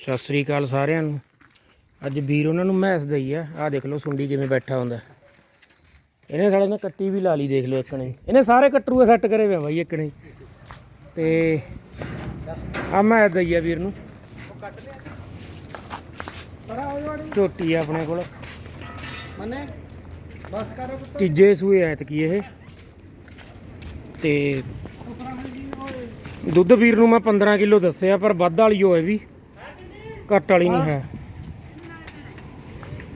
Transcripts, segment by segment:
ਸਤਿ ਸ੍ਰੀ ਅਕਾਲ ਸਾਰਿਆਂ ਨੂੰ। ਅੱਜ ਵੀਰ ਉਹਨਾਂ ਨੂੰ ਮੈਸ ਦਈ ਆ। ਆਹ ਦੇਖ ਲਓ ਸੁੰਡੀ ਕਿਵੇਂ ਬੈਠਾ ਹੁੰਦਾ। ਇਹਨੇ ਸਾਲੇ ਨੇ ਕੱਟੀ ਵੀ ਲਾ ਲਈ ਦੇਖ ਲਓ ਇੱਕ ਨੇ। ਇਹਨੇ ਸਾਰੇ ਕੱਟਰੂਏ ਸੈੱਟ ਕਰੇ ਹੋਏ ਬਾਈ ਇੱਕ ਨੇ। ਤੇ ਆ ਮੈਸ ਦਈ ਆ ਵੀਰ ਨੂੰ। ਝੋਟੀ ਆ ਆਪਣੇ ਕੋਲ। ਮਨੇ ਬਸ ਕਰੋ ਤੀਜੇ ਸੂਏ ਐਤਕੀ ਇਹ। ਤੇ ਦੁੱਧ ਵੀਰ ਨੂੰ ਮੈਂ 15 ਕਿਲੋ ਦੱਸਿਆ, ਪਰ ਵੱਧ ਵਾਲੀ ਹੋਏ ਵੀ। ਘੱਟ ਵਾਲੀ ਨਹੀਂ ਹੈ।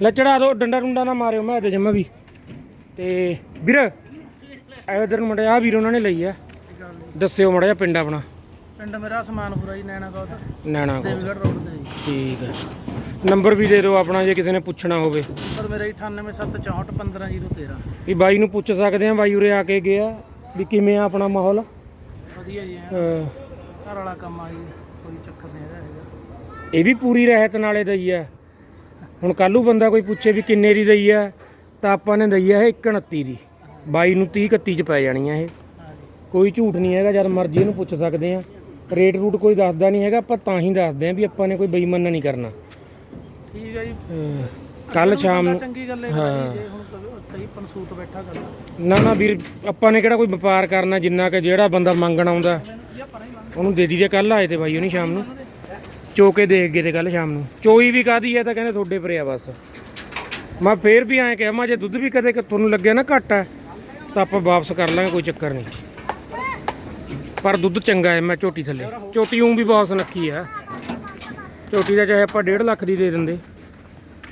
ਲੈ ਚੜਾ ਦੋ ਡੰਡਾ ਡੁੰਡਾ ਨਾ ਮਾਰਿਓ ਮੈਂ ਤੇ ਜਮਾ ਵੀ। ਤੇ ਵੀਰ ਇਧਰ ਨੂੰ ਮੜਿਆ ਵੀਰ ਉਹਨਾਂ ਨੇ ਲਈ ਆ। ਦੱਸਿਓ ਮੜਿਆ ਪਿੰਡ ਆਪਣਾ। ਪਿੰਡ ਮੇਰਾ ਸਮਾਨਪੁਰਾ ਜੀ ਨੈਣਾ ਕੌਤ ਨੈਣਾ ਕੋਲ ਦੇਵਗੜ੍ਹ ਰੋਡ ਤੇ। ਜੀ ਠੀਕ ਹੈ ਨੰਬਰ ਵੀ ਦੇ ਦਿਓ ਆਪਣਾ ਜੇ ਕਿਸੇ ਨੇ ਪੁੱਛਣਾ ਹੋਵੇ। ਪਰ ਮੇਰਾ 9874415013 ਵੀ ਬਾਈ ਨੂੰ ਪੁੱਛ ਸਕਦੇ ਆ ਬਾਈ ਉਰੇ ਆ ਕੇ ਗਿਆ ਵੀ ਕਿਵੇਂ ਆ ਆਪਣਾ ਮਾਹੌਲ? ਵਧੀਆ ਜੀ ਘਰ ਵਾਲਾ ਕੰਮ ਆ ਜੀ ਕੋਈ ਚੱਕਰ ਨਹੀਂ ਹੈਗਾ। ਇਹ ਵੀ ਪੂਰੀ ਰਹਿਤ ਨਾਲੇ ਦਈ ਆ। ਹੁਣ ਕੱਲੂ ਬੰਦਾ ਕੋਈ ਪੁੱਛੇ ਵੀ ਕਿੰਨੇ ਦੀ ਦਈ ਆ ਤਾਂ ਆਪਾਂ ਨੇ ਦਈ ਆ ਇਹ 129 ਦੀ। ਬਾਈ ਨੂੰ 30 31 ਚ ਪੈ ਜਾਣੀ ਇਹ। ਹਾਂ ਜੀ ਕੋਈ ਝੂਠ ਨਹੀਂ ਹੈਗਾ ਜਦ ਮਰਜ਼ੀ ਇਹਨੂੰ ਪੁੱਛ ਸਕਦੇ ਆ। ਰੇਟ ਰੂਟ ਕੋਈ ਦੱਸਦਾ ਨਹੀਂ ਹੈਗਾ ਆਪਾਂ ਤਾਂ ਹੀ ਦੱਸਦੇ ਆ ਵੀ ਆਪਾਂ ਨੇ ਕੋਈ ਬੇਈਮਾਨਾ ਨਹੀਂ ਕਰਨਾ। ਠੀਕ ਹੈ ਜੀ। ਕੱਲ ਸ਼ਾਮ ਨੂੰ ਚੰਗੀ ਗੱਲ ਹੈ। ਜੀ ਹੁਣ ਕਈ ਪਨਸੂਤ ਬੈਠਾ ਕਰਦਾ ਨਾ ਨਾ ਵੀਰ ਆਪਾਂ ਨੇ ਕਿਹੜਾ ਕੋਈ ਵਪਾਰ ਕਰਨਾ ਜਿੰਨਾ ਕਿ ਜਿਹੜਾ ਬੰਦਾ ਮੰਗਣ ਆਉਂਦਾ। ਉਹਨੂੰ ਦੇ ਦੀਦੇ ਕੱਲ ਆਏ ਤੇ ਬਾਈ ਉਹਨੀ ਸ਼ਾਮ ਨੂੰ। ਚੋ ਕੇ ਦੇਖ ਗਏ ਤੇ ਕੱਲ ਸ਼ਾਮ ਨੂੰ। ਚੋਈ ਵੀ ਕਾਦੀ ਹੈ ਤਾਂ ਕਹਿੰਦੇ ਤੁਹਾਡੇ ਪਰੇ ਆ ਬਸ। ਮੈਂ ਫੇਰ ਵੀ ਐਂ ਕਿਹਾ, ਮੈਂ ਜੇ ਦੁੱਧ ਵੀ ਕਦੇ ਤੁਹਾਨੂੰ ਲੱਗਿਆ ਨਾ ਘੱਟ ਹੈ ਤਾਂ ਆਪਾਂ ਵਾਪਸ ਕਰ ਲਾਂਗੇ, ਕੋਈ ਚੱਕਰ ਨਹੀਂ। ਪਰ ਦੁੱਧ ਚੰਗਾ ਹੈ, ਮੈਂ ਝੋਟੀ ਥੱਲੇ। ਝੋਟੀ ਉਂ ਵੀ ਬਹੁਤ ਸਨੱਖੀ ਆ। ਝੋਟੀ ਦਾ ਚਾਹੇ ਆਪਾਂ 1.5 ਲੱਖ ਦੀ ਦੇ ਦਿੰਦੇ।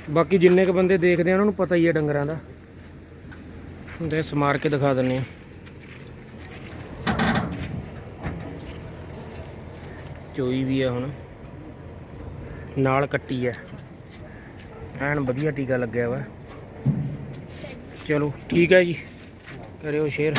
ਬਾਕੀ ਜਿੰਨੇ ਕ ਬੰਦੇ ਦੇਖਦੇ ਆ, ਉਹਨਾਂ ਨੂੰ ਪਤਾ ਹੀ ਹੈ ਡੰਗਰਾਂ ਦਾ। ਹੁੰਦੇ ਸਮਾਰ ਕੇ ਦਿਖਾ ਦਿੰਨੇ ਆ। ਚੋਈ ਵੀ ਆ ਹੁਣ। ਨਾਲ ਕੱਟੀ ਹੈ ਐਨ ਵਧੀਆ ਟੀਕਾ ਲੱਗਿਆ ਵਾ। ਚਲੋ ਠੀਕ ਹੈ ਜੀ। ਕਰਿਓ ਸ਼ੇਅਰ।